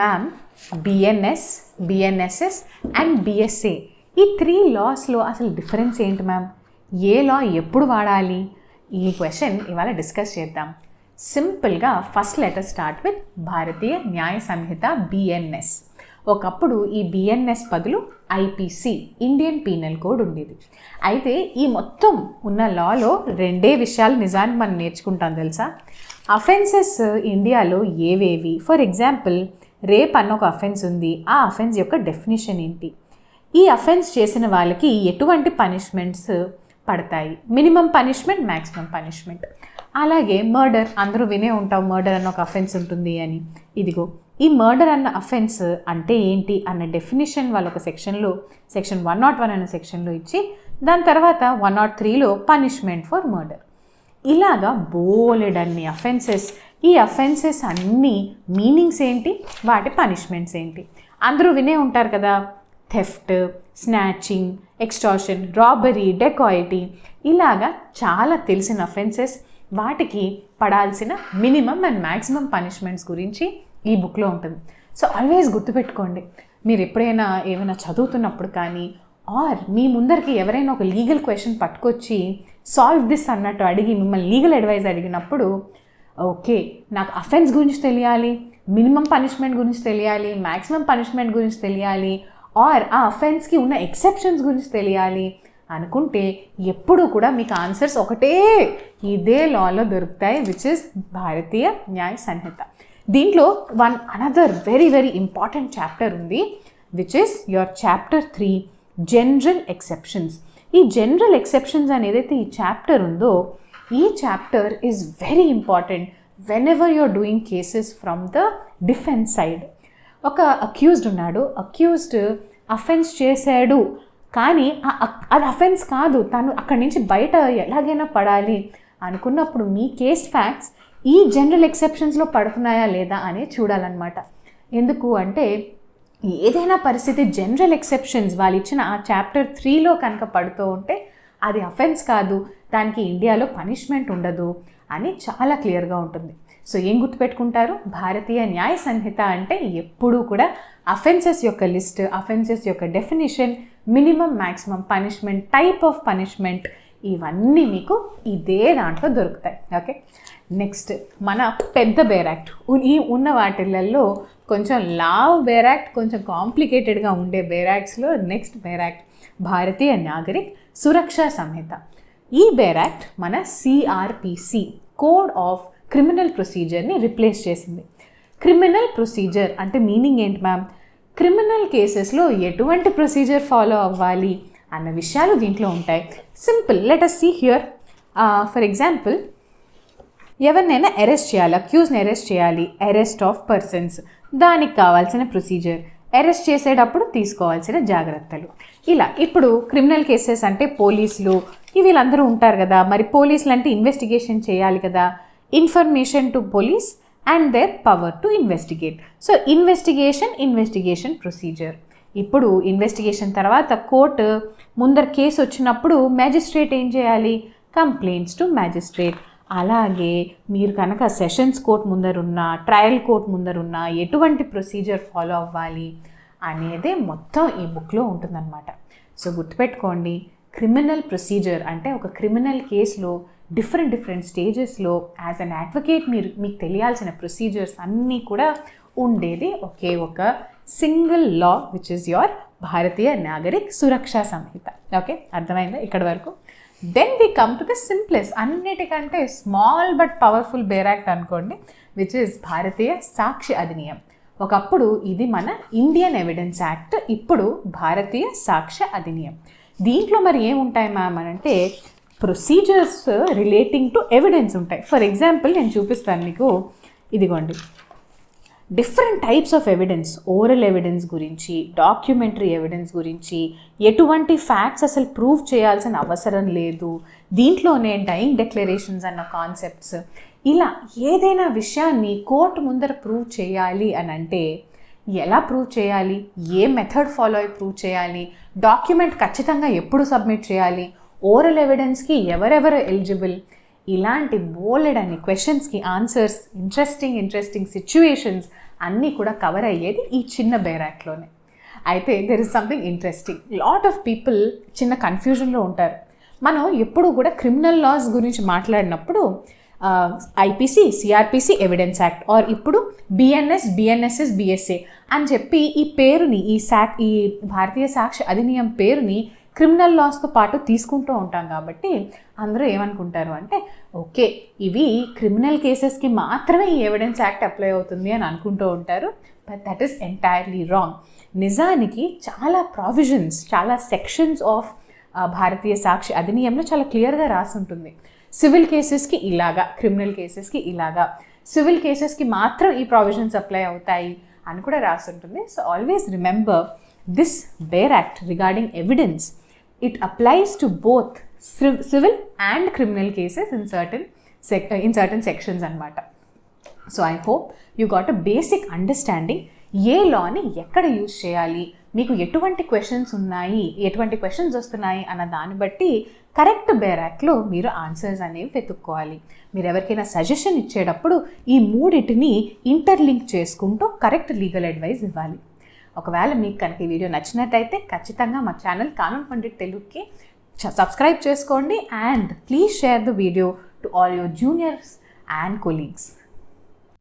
Ma'am BNS BNSS and BSA ఈ three లాస్లో అసలు డిఫరెన్స్ ఏంటి మ్యామ్ ఏ లా ఎప్పుడు వాడాలి? ఈ క్వశ్చన్ ఇవాళ డిస్కస్ చేద్దాం. సింపుల్గా first letter start with Bharatiya Nyaya Sanhita BNS ఒకప్పుడు ఈ బిఎన్ఎస్ బదులు ఐపీసీ ఇండియన్ పీనల్ కోడ్ ఉండేది. అయితే ఈ మొత్తం ఉన్న లాలో రెండే విషయాలు నిజాన్ని మనం నేర్చుకుంటాం తెలుసా? అఫెన్సెస్ ఇండియాలో ఏవేవి? ఫర్ ఎగ్జాంపుల్ రేప్ అన్న ఒక అఫెన్స్ ఉంది. ఆ అఫెన్స్ యొక్క డెఫినేషన్ ఏంటి? ఈ అఫెన్స్ చేసిన వాళ్ళకి ఎటువంటి పనిష్మెంట్స్ పడతాయి? మినిమం పనిష్మెంట్ మ్యాక్సిమం పనిష్మెంట్ అలాగే మర్డర్ అందరూ వినే ఉంటాం మర్డర్ అన్న ఒక అఫెన్స్ ఉంటుంది అని. ఇదిగో ఈ మర్డర్ అన్న అఫెన్స్ అంటే ఏంటి అన్న డెఫినేషన్ వాళ్ళ ఒక సెక్షన్లో సెక్షన్ వన్ నాట్ వన్ అన్న సెక్షన్లో ఇచ్చి దాని తర్వాత వన్ నాట్ త్రీలో పనిష్మెంట్ ఫర్ మర్డర్ ఇలాగా బోలెడన్ని అఫెన్సెస్ ఈ అఫెన్సెస్ అన్నీ మీనింగ్స్ ఏంటి? వాటి పనిష్మెంట్స్ ఏంటి? అందరూ వినే ఉంటారు కదా theft snatching extortion robbery dacoity ఇలాగా చాలా తెలిసిన అఫెన్సెస్ వాటికి పడాల్సిన మినిమం అండ్ మ్యాక్సిమం పనిష్మెంట్స్ గురించి ఈ బుక్లో ఉంటుంది. సో ఆల్వేస్ గుర్తుపెట్టుకోండి. మీరు ఎప్పుడైనా ఏమైనా చదువుతున్నప్పుడు కానీ ఆర్ మీ ముందరికి ఎవరైనా ఒక లీగల్ క్వశ్చన్ పట్టుకొచ్చి సాల్వ్ దిస్ అన్నట్టు అడిగి మిమ్మల్ని లీగల్ అడ్వైజ్ అడిగినప్పుడు ఓకే నాకు అఫెన్స్ గురించి తెలియాలి మినిమం పనిష్మెంట్ గురించి తెలియాలి మ్యాక్సిమం పనిష్మెంట్ గురించి తెలియాలి ఆర్ ఆ అఫెన్స్కి ఉన్న ఎక్సెప్షన్స్ గురించి తెలియాలి అనుకుంటే ఎప్పుడు కూడా మీకు ఆన్సర్స్ ఒకటే ఇదే లాలో దొరుకుతాయి విచ్ ఇస్ భారతీయ న్యాయ సంహిత. దీంట్లో one another very very important chapter ఉంది which is your chapter three general exceptions ఈ జనరల్ ఎక్సెప్షన్స్ అనేది ఈ చాప్టర్ ఉందో ఈ chapter is very important whenever you're doing cases from the defence side ఒక అక్యూజ్డ్ ఉన్నాడు. Accused offence చేశాడు. కానీ అది అఫెన్స్ కాదు. తను అక్కడి నుంచి బయట ఎలాగైనా పడాలి అనుకున్నప్పుడు మీ కేస్ ఫ్యాక్ట్స్ ఈ జనరల్ ఎక్సెప్షన్స్లో పడుతున్నాయా లేదా అని చూడాలన్నమాట. ఎందుకు అంటే ఏదైనా పరిస్థితి జనరల్ ఎక్సెప్షన్స్ వాళ్ళు ఇచ్చిన ఆ చాప్టర్ త్రీలో కనుక పడుతూ ఉంటే అది అఫెన్స్ కాదు. దానికి ఇండియాలో పనిష్మెంట్ ఉండదు అని చాలా క్లియర్గా ఉంటుంది. సో ఏం గుర్తుపెట్టుకుంటారు? భారతీయ న్యాయ సంహిత అంటే ఎప్పుడూ కూడా అఫెన్సెస్ యొక్క లిస్ట్ అఫెన్సెస్ యొక్క definition minimum maximum punishment type of punishment ఇవన్నీ మీకు ఇదే దాంట్లో దొరుకుతాయి. ఓకే? నెక్స్ట్ మన పెద్ద బేరాక్ట్ ఈ ఉన్న వాటిలలో కొంచెం లావ్ బేరాక్ట్ కొంచెం కాంప్లికేటెడ్గా ఉండే బేరాక్ట్స్లో నెక్స్ట్ బేరాక్ట్ భారతీయ నాగరిక్ సురక్షా సంహిత. ఈ బేర్ యాక్ట్ మన సిఆర్పిసి కోడ్ ఆఫ్ క్రిమినల్ ప్రొసీజర్ని రిప్లేస్ చేసింది. క్రిమినల్ ప్రొసీజర్ అంటే మీనింగ్ ఏంటి మ్యామ్ క్రిమినల్ కేసెస్లో ఎటువంటి ప్రొసీజర్ ఫాలో అవ్వాలి అన్న విషయాలు దీంట్లో ఉంటాయి. Simple let us see here for example ఎవరినైనా అరెస్ట్ చేయాలి అక్యూజ్ని అరెస్ట్ చేయాలి అరెస్ట్ ఆఫ్ పర్సన్స్ దానికి కావాల్సిన ప్రొసీజర్ అరెస్ట్ చేసేటప్పుడు తీసుకోవాల్సిన జాగ్రత్తలు. ఇలా ఇప్పుడు క్రిమినల్ కేసెస్ అంటే పోలీసులు వీళ్ళందరూ ఉంటారు కదా మరి పోలీసులు అంటే ఇన్వెస్టిగేషన్ చేయాలి కదా. Information to police and their power to investigate so investigation investigation procedure ఇప్పుడు ఇన్వెస్టిగేషన్ తర్వాత కోర్టు ముందర కేసు వచ్చినప్పుడు మ్యాజిస్ట్రేట్ ఏం చేయాలి? కంప్లైంట్స్ టు మ్యాజిస్ట్రేట్ అలాగే మీరు కనుక సెషన్స్ కోర్ట్ ముందరున్న ట్రయల్ కోర్ట్ ముందరున్న ఎటువంటి ప్రొసీజర్ ఫాలో అవ్వాలి అనేదే మొత్తం ఈ బుక్లో ఉంటుందన్నమాట. సో గుర్తుపెట్టుకోండి క్రిమినల్ ప్రొసీజర్ అంటే ఒక క్రిమినల్ కేసులో డిఫరెంట్ డిఫరెంట్ స్టేజెస్లో యాజ్ అన్ అడ్వకేట్ మీరు మీకు తెలియాల్సిన ప్రొసీజర్స్ అన్నీ కూడా ఉండేది ఒకే ఒక single law which is your Bharatiya Nagarik Suraksha Sanhita. Okay అర్థమైందా? ఇక్కడ వరకు. Then we come to the simplest అన్నిటికంటే small but powerful bare act అనుకోండి విచ్ ఇస్ భారతీయ సాక్షి అధినియం. ఒకప్పుడు ఇది మన ఇండియన్ ఎవిడెన్స్ యాక్ట్ ఇప్పుడు భారతీయ సాక్ష్య అధినియం. దీంట్లో మరి ఏముంటాయి మ్యామ్ అని అంటే ప్రొసీజర్స్ రిలేటింగ్ టు ఎవిడెన్స్ ఉంటాయి. ఫర్ ఎగ్జాంపుల్ నేను చూపిస్తాను మీకు ఇదిగోండి. Different types of evidence oral evidence గురించి డాక్యుమెంటరీ ఎవిడెన్స్ గురించి ఎటువంటి ఫ్యాక్ట్స్ అసలు ప్రూవ్ చేయాల్సిన అవసరం లేదు. దీంట్లోనే డైయింగ్ డెక్లరేషన్స్ అన్న కాన్సెప్ట్స్ ఇలా ఏదైనా విషయాన్ని కోర్టు ముందర ప్రూవ్ చేయాలి అని అంటే ఎలా ప్రూవ్ చేయాలి? ఏ మెథడ్ ఫాలో అయి ప్రూవ్ చేయాలి? డాక్యుమెంట్ ఖచ్చితంగా ఎప్పుడు సబ్మిట్ చేయాలి? ఓరల్ ఎవిడెన్స్కి ఎవరెవరు ఎలిజిబుల్ ఇలాంటి బోలెడ్ అని క్వశ్చన్స్కి ఆన్సర్స్ ఇంట్రెస్టింగ్ ఇంట్రెస్టింగ్ సిచ్యువేషన్స్ అన్నీ కూడా కవర్ అయ్యేది ఈ చిన్న బేరాక్లోనే అయితే there is something interesting lot of people చిన్న కన్ఫ్యూజన్లో ఉంటారు. మనం ఎప్పుడు కూడా క్రిమినల్ లాస్ గురించి మాట్లాడినప్పుడు IPC CrPC evidence act or ఇప్పుడు బిఎన్ఎస్ బిఎన్ఎస్ఎస్ బిఎస్ఏ అని చెప్పి ఈ పేరుని ఈ శాక్ ఈ భారతీయ సాక్షి అధినియం పేరుని క్రిమినల్ లాస్తో పాటు తీసుకుంటూ ఉంటాం కాబట్టి అందరూ ఏమనుకుంటారు అంటే ఓకే ఇవి క్రిమినల్ కేసెస్కి మాత్రమే ఈ ఎవిడెన్స్ యాక్ట్ అప్లై అవుతుంది అని అనుకుంటూ ఉంటారు. But that is entirely wrong నిజానికి చాలా ప్రావిజన్స్ చాలా సెక్షన్స్ ఆఫ్ భారతీయ సాక్షి అధినియంలో చాలా క్లియర్గా రాసి ఉంటుంది. సివిల్ కేసెస్కి ఇలాగా క్రిమినల్ కేసెస్కి ఇలాగా సివిల్ కేసెస్కి మాత్రం ఈ ప్రావిజన్స్ అప్లై అవుతాయి అని కూడా రాసి ఉంటుంది. So always remember this bare act regarding evidence it applies to both civil and criminal cases in certain sec in certain sections అనమాట so I hope you got a basic understanding ఏ లాని ఎక్కడ use చేయాలి? మీకు ఎటువంటి questions ఉన్నాయి? ఎటువంటి questions వస్తున్నాయి? అన్న దాన్ని బట్టి కరెక్ట్ బేరాక్లో మీరు ఆన్సర్స్ అనేవి వెతుక్కోవాలి. మీరు ఎవరికైనా సజెషన్ ఇచ్చేటప్పుడు ఈ మూడిటిని ఇంటర్లింక్ చేసుకుంటూ కరెక్ట్ లీగల్ అడ్వైస్ ఇవ్వాలి. ఒకవేళ మీకు కనుక ఈ వీడియో నచ్చినట్టయితే ఖచ్చితంగా మా ఛానల్ కానూన్ పండిట్ తెలుగుకి సబ్స్క్రైబ్ చేసుకోండి. And please share the video to all your juniors and colleagues.